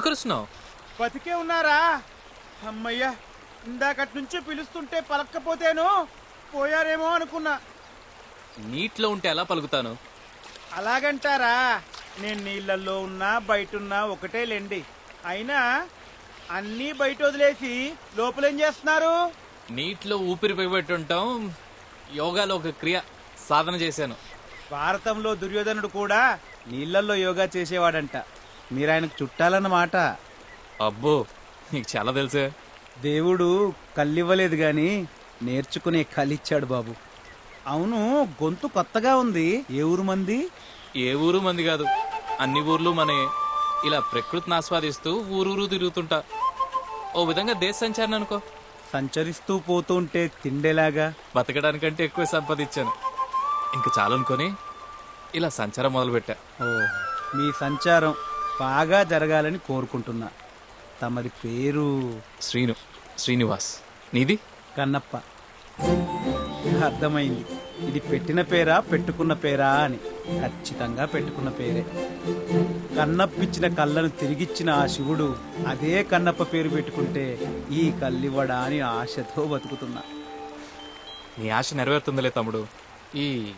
ఎందుకు వస్తున్నావు బతికే ఉన్నారా? అమ్మయ్యా ఇందాకటి నుంచి పిలుస్తుంటే పలక్కపోతేను పోయారేమో అనుకున్నా. నీటిలో ఉంటే ఎలా పలుకుతాను? అలాగంటారా? నేను నీళ్ళల్లో ఉన్నా బయట ఉన్నా ఒకటే లేండి. అయినా అన్నీ బయట వదిలేసి లోపలేం చేస్తున్నారు? నీటిలో ఊపిరి బిగబెట్టుంటాం యోగాలో ఒక క్రియ సాధన చేశాను. భారతంలో దుర్యోధనుడు కూడా నీళ్ళల్లో యోగా చేసేవాడంట. మీరు ఆయనకు చుట్టాలన్నమాట. అబ్బో నీకు చాలా తెలుసే. దేవుడు కళ్ళివ్వలేదు గాని నేర్చుకునే కళ్ళిచ్చాడు బాబు. అవును గొంతు కొత్తగా ఉంది. ఏ ఊరు మంది? ఏ ఊరు మంది కాదు. అన్ని ఊర్లు మనే. ఇలా ప్రకృతిని ఆస్వాదిస్తూ ఊరూరు తిరుగుతుంటా. ఓ విధంగా దేశ సంచారణ అనుకో. సంచరిస్తూ పోతుంటే తిండేలాగా. బతకడానికంటే ఎక్కువ సంపాదించాను. ఇంకా చాలనుకొని ఇలా సంచారం మొదలుపెట్టా. ఓ మీ సంచారం. బాగా జరగాలని కోరుకుంటున్నా. తమరి పేరు? శ్రీను శ్రీనివాస్. నీది? కన్నప్ప. అర్థమైంది. ఇది పెట్టిన పేరా పెట్టుకున్న పేరా అని. ఖచ్చితంగా పెట్టుకున్న పేరే. కన్నప్పిచ్చిన కళ్ళను తిరిగిచ్చిన ఆ శివుడు అదే కన్నప్ప పేరు పెట్టుకుంటే ఈ కల్లివ్వడా అని ఆశతో బతుకుతున్నా. నీ ఆశ నెరవేరుతుందిలే తమ్ముడు. ఈ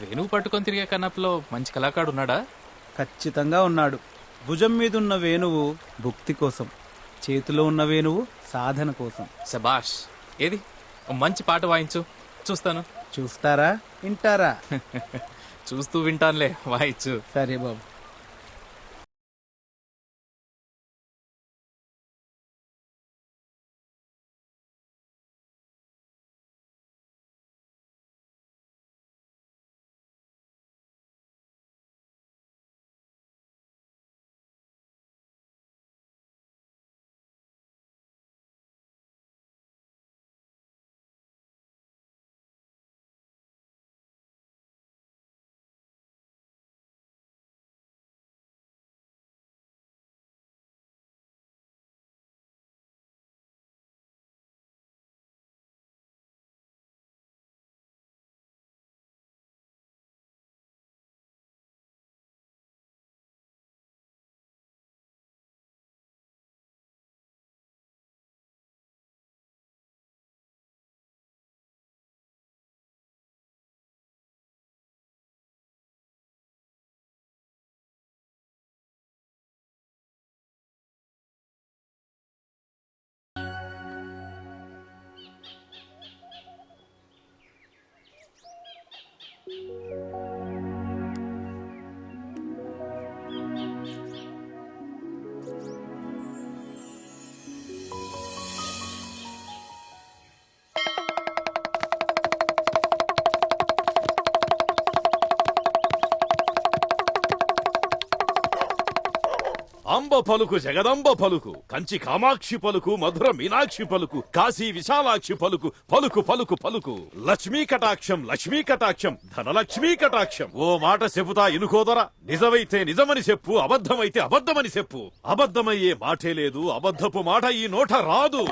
వేణువు పట్టుకొని తిరిగే కన్నప్పలో మంచి కళాకారుడు ఉన్నాడా? ఖచ్చితంగా ఉన్నాడు. భుజం మీదున్న వేణువు భుక్తి కోసం చేతిలో ఉన్న వేణువు సాధన కోసం. శబాష్ ఏది? ఓ మంచి పాట వాయించు. చూస్తాను. చూస్తారా? వింటారా? చూస్తూ వింటానులే వాయించు. సరే బాబు. అంబ పలుకు జగదంబ పలుకు. కంచి కామాక్షి పలుకు మధుర మీనాక్షి పలుకు కాశీ విశాలాక్షి పలుకు పలుకు పలుకు పలుకు. లక్ష్మీ కటాక్షం లక్ష్మీ కటాక్షం ధనలక్ష్మీ కటాక్షం. ఓ మాట చెబుతా ఇనుకోదరా. నిజమైతే నిజమని చెప్పు అబద్ధమైతే అబద్ధమని చెప్పు. అబద్ధమయ్యే మాటే లేదు అబద్ధపు మాట ఈ నోట రాదు.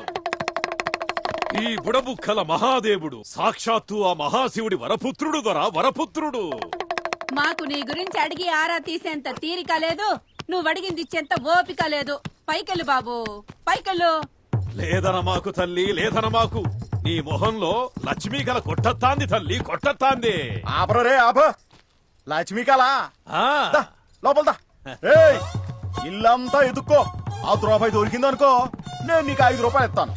ఈ బుడబుక్కల మహాదేవుడు సాక్షాత్తు ఆ మహాశివుడి వరపుత్రుడు దొరా వరపుత్రుడు. మాకు నీ గురించి అడిగి ఆరా తీసేంత తీరిక లేదు. నువ్వు అడిగింది ఇచ్చేంత ఓపిక లేదు. పైకెళ్ళు బాబు. పైకెళ్ళు. లేదన మాకు తల్లి లేదన మాకు. నీ మొహంలో లక్ష్మీ గల కొట్టత్తాంది తల్లి కొట్టత్తాంది. ఆపరే ఆప. లక్ష్మీ కళ ఆ, లోపలదా ఏయ్ ఇల్లంతా ఎదుక్కో. ఆ రూపాయి దొరికిందనుకో నేను నీకు ఐదు రూపాయలు ఇస్తాను.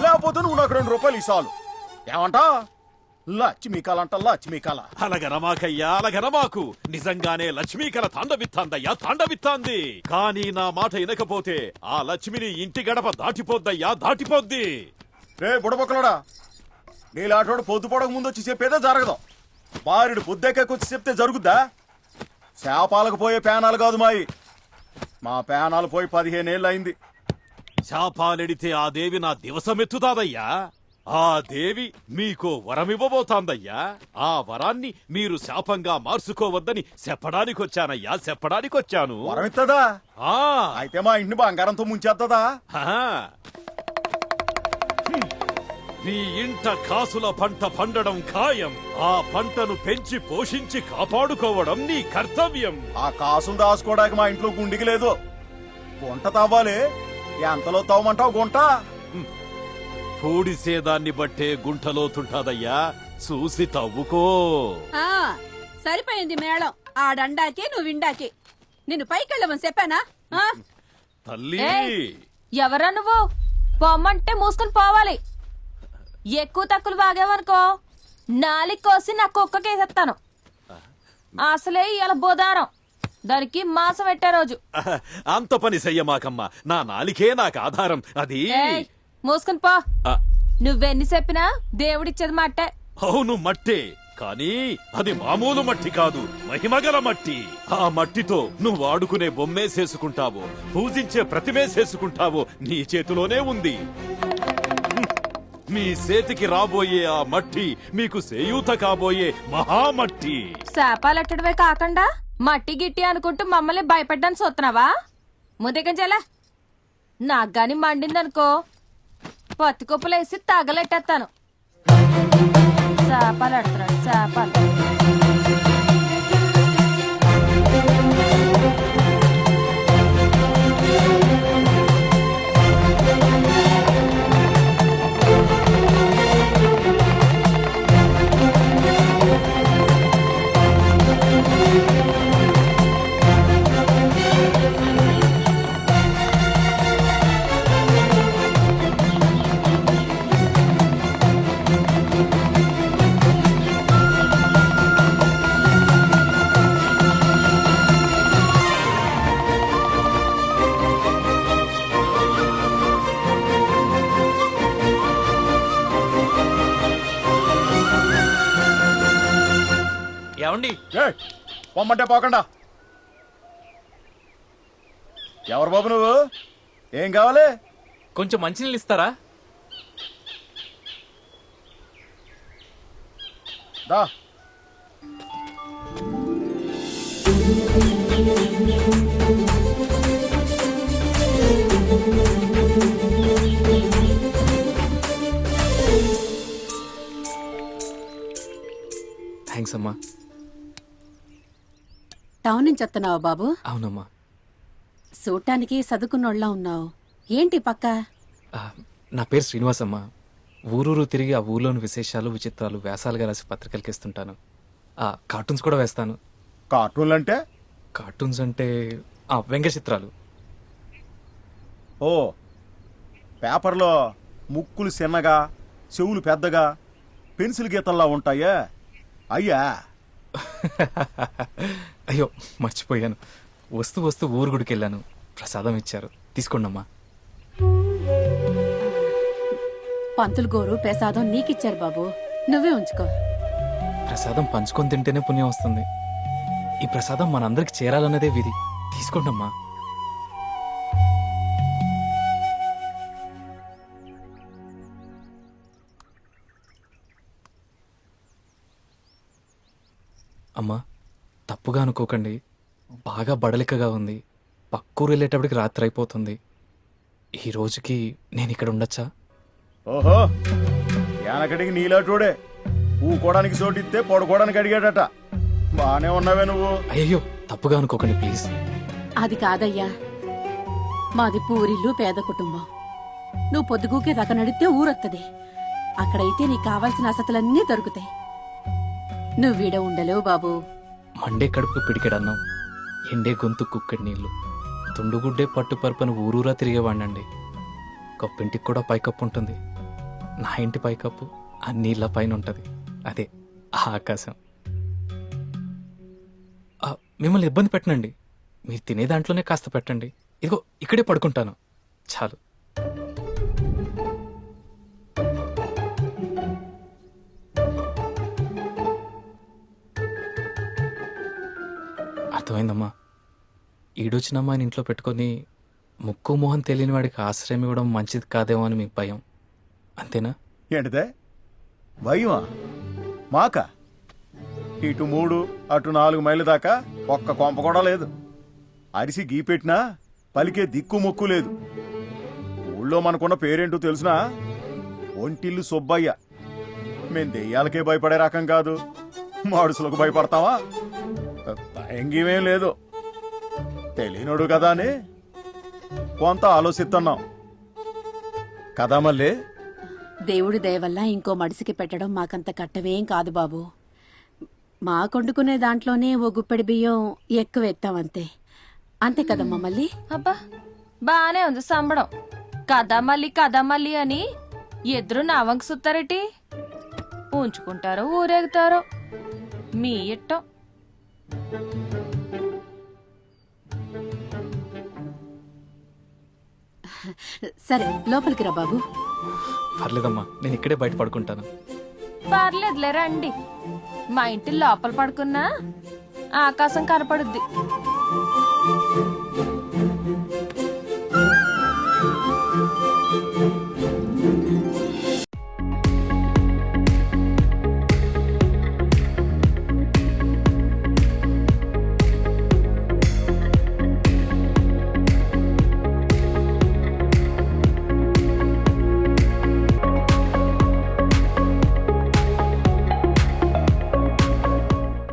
లేకపోతే నువ్వు నాకు రెండు రూపాయలు ఇస్తాను ఏమంటా లక్ష్మీ కళ అంట లక్ష్మీ కళ అలగనమాకయ్యా అలగనమాకు నిజంగానే లక్ష్మీ కల తాండవిత్తాందయ్యా తాండవిత్తాంది. కానీ నా మాట వినకపోతే ఆ లక్ష్మిని ఇంటి గడప దాటిపోద్దయ్యా దాటిపోద్ది. రే బుడబొక్కలోడా? నీలాటోడు పొద్దు పొడక ముందు వచ్చి చెప్పేదే జరగదు. బారుడు పొద్దెక్కొచ్చి చెప్తే జరుగుద్దా? శాపాలకు పోయే పేనాలు కాదు మాయి. మా పేనాలు పోయి పదిహేనేళ్ళు అయింది శాపాలెడితే ఆ దేవి నా దివసమెత్తుతాదయ్యా. ఆ దేవి మీకో వరమివ్వబోతాందయ్యా. ఆ వరాన్ని మీరు శాపంగా మార్చుకోవద్దని చెప్పడానికొచ్చానయ్యా చెప్పడానికొచ్చాను. వరమిత్తదా? ఆ. అయితే మా ఇంటిని బంగారంతో ముంచేత్తదా? ఆ. హ్మ్. నీ ఇంట కాసుల పంట పండడం ఖాయం. ఆ పంటను పెంచి పోషించి కాపాడుకోవడం నీ కర్తవ్యం. ఆ కాసులు దాచుకోవడానికి మా ఇంట్లో గుండికి లేదు. గుంట తవ్వాలి. ఎంతలో తవ్వమంటావు గుంట? పూడిసేదాన్ని బట్టే గుంటలోతుంటాదయ్యా చూసి తవ్వుకో. ఆ సరిపోయింది మేళం. ఆడండాకి నువ్వు విండాకి. నిన్ను పైకెళ్ళమని చెప్పానా? ఆ? తల్లి. ఏయ్! ఎవరా నువ్వు? పొమ్మంటే మూసుకుని పోవాలి. ఎక్కువ తక్కువ బాగేవనుకో నాలికి కోసి నా కుక్కకేసేస్తాను అసలే ఇవాళ బోదారం దానికి మాసం పెట్టే రోజు. అంత పని చెయ్యమాకమ్మా. నా నాలికే నాకు ఆధారం. అది ఏయ్ మూసుకుని పో. నువ్వెన్ని చెప్పినా దేవుడిచ్చేది మట్టే. అవును మట్టే. కానీ అది మామూలు మట్టి కాదు మహిమగల మట్టి. ఆ మట్టితో నువ్వు ఆడుకునే బొమ్మే చేసుకుంటావో పూజించే ప్రతిమే చేసుకుంటావో నీ చేతిలోనే ఉంది. మీ చేతికి రాబోయే ఆ మట్టి మీకు సేయూత కాబోయే మహామట్టి శాపాలెట్టడమే కాకుండా మట్టి గిట్టి అనుకుంటూ మమ్మల్ని భయపెట్టడానికి చూస్తున్నావా ముదిగంజల నాకు గాని మండిందనుకో. పత్తి కుప్పలేసి తగలెట్టేస్తాను చేపలు ఎడుతున్నాడు చేపలు. పొమ్మంటే పోకుండా. ఎవరు బాబు నువ్వు? ఏం కావాలి? కొంచెం మంచినీళ్ళు ఇస్తారా? దా. థ్యాంక్స్ అమ్మా. టౌన్ నుంచి వస్తున్నావా బాబు? అవునమ్మా. చూడటానికి చదువుకున్నోళ్ళ ఉన్నావు. ఏంటి పక్క? ఆ, నా పేరు శ్రీనివాస్ అమ్మా ఊరూరు తిరిగి ఆ ఊర్లోని విశేషాలు విచిత్రాలు వ్యాసాలుగా రాసి పత్రికలకి ఇస్తుంటాను. ఆ కార్టూన్స్ కూడా వేస్తాను. కార్టూన్లు అంటే? కార్టూన్స్ అంటే ఆ వ్యంగ్య చిత్రాలు ఓ పేపర్లో ముక్కులు చిన్నగా చెవులు పెద్దగా పెన్సిల్ గీతల్లా ఉంటాయే. అయ్యా. అయ్యో మర్చిపోయాను. వస్తూ వస్తూ ఊరు గుడికి వెళ్ళాను ప్రసాదం ఇచ్చారు. తీసుకోండమ్మా. పంతులు గోరు ప్రసాదం నీకిచ్చారు బాబు. నువ్వే ఉంచుకో. ప్రసాదం పంచుకొని తింటేనే పుణ్యం వస్తుంది. ఈ ప్రసాదం మనందరికి చేరాలన్నదే విధి. తీసుకోండమ్మా. అమ్మా తప్పుగా అనుకోకండి. బాగా బడలికగా ఉంది. పక్కూరు వెళ్ళేటప్పటికి రాత్రి అయిపోతుంది ఈ రోజుకి నేను ఇక్కడ ఉండొచ్చా? ఓహో! వెనకడికి నీలాటోడే. ఊకోవడానికి చోటిస్తే పడుకోవడానికి అడిగాడట. బానే ఉన్నావే నువ్వు. అయ్యో తప్పుగా అనుకోకండి ప్లీజ్. అది కాదయ్యా. మాది పూరిల్లు పేద కుటుంబం. నువ్వు పొద్దుగూకే దాకా నడితే ఊరొత్తది. అక్కడైతే నీకు కావాల్సిన వసతులన్నీ దొరుకుతాయి. నువ్వు వీడ ఉండలేవు బాబు. మండే కడుపుకు పిడికెడన్నాం. ఎండే గొంతు కుక్కడి నీళ్ళు తుండుగుడ్డే పట్టు పరుపును ఊరూరా తిరిగేవాడినండి గొప్పింటికి కూడా పైకప్పు ఉంటుంది. నా ఇంటి పైకప్పు ఆ నీళ్ళ పైన ఉంటుంది అదే ఆ ఆకాశం. మిమ్మల్ని ఇబ్బంది పెట్టనండి. మీరు తినే దాంట్లోనే కాస్త పెట్టండి. ఇదిగో ఇక్కడే పడుకుంటాను. చాలు. అర్థమైందమ్మా. ఈడొచ్చిన అమ్మాయిని ఇంట్లో పెట్టుకొని ముక్కు మొహం తెలియని వాడికి ఆశ్రయం ఇవ్వడం మంచిది కాదేమో అని మీకు భయం. అంతేనా? ఏంటిదే? భయమా? మాక? ఇటు మూడు అటు నాలుగు మైళ్ళ దాకా ఒక్క కొంప కూడా లేదు. అరిసి గీ పెట్టినా పలికే దిక్కు మొక్కు లేదు. ఊళ్ళో మనకున్న పేరేంటో తెలుసునా? ఒంటిల్లు సుబ్బయ్య. మేం దెయ్యాలకే భయపడే రకం కాదు. మాడుసులకు భయపడతావా భయంగీమేం లేదు. తెలియనోడు కదా అని కొంత ఆలోచిస్తున్నాం కదా మళ్ళీ? దేవుడి దయ వల్ల ఇంకో మడిసికి పెట్టడం మాకంత కట్టవేం కాదు బాబు. మా కొండుకునే దాంట్లోనే ఓ గుప్పెడి బియ్యం ఎక్కువ ఎత్తాం అంతే. అంతే కదమ్మా మళ్ళీ? అబ్బా బానే ఉంది సంబడం. కథ మళ్ళీ కథ మళ్ళీ అని ఎదురు నావంక సుత్తారేటి. ఉంచుకుంటారో ఊరేగుతారో. మీ ఇట్టం. సరే లోపలికి రా బాబు. పర్లేదమ్మా నేను ఇక్కడే బయట పడుకుంటాను. పర్లేదులే రండి. మా ఇంటి లోపల పడుకున్నా ఆకాశం కనపడుద్ది.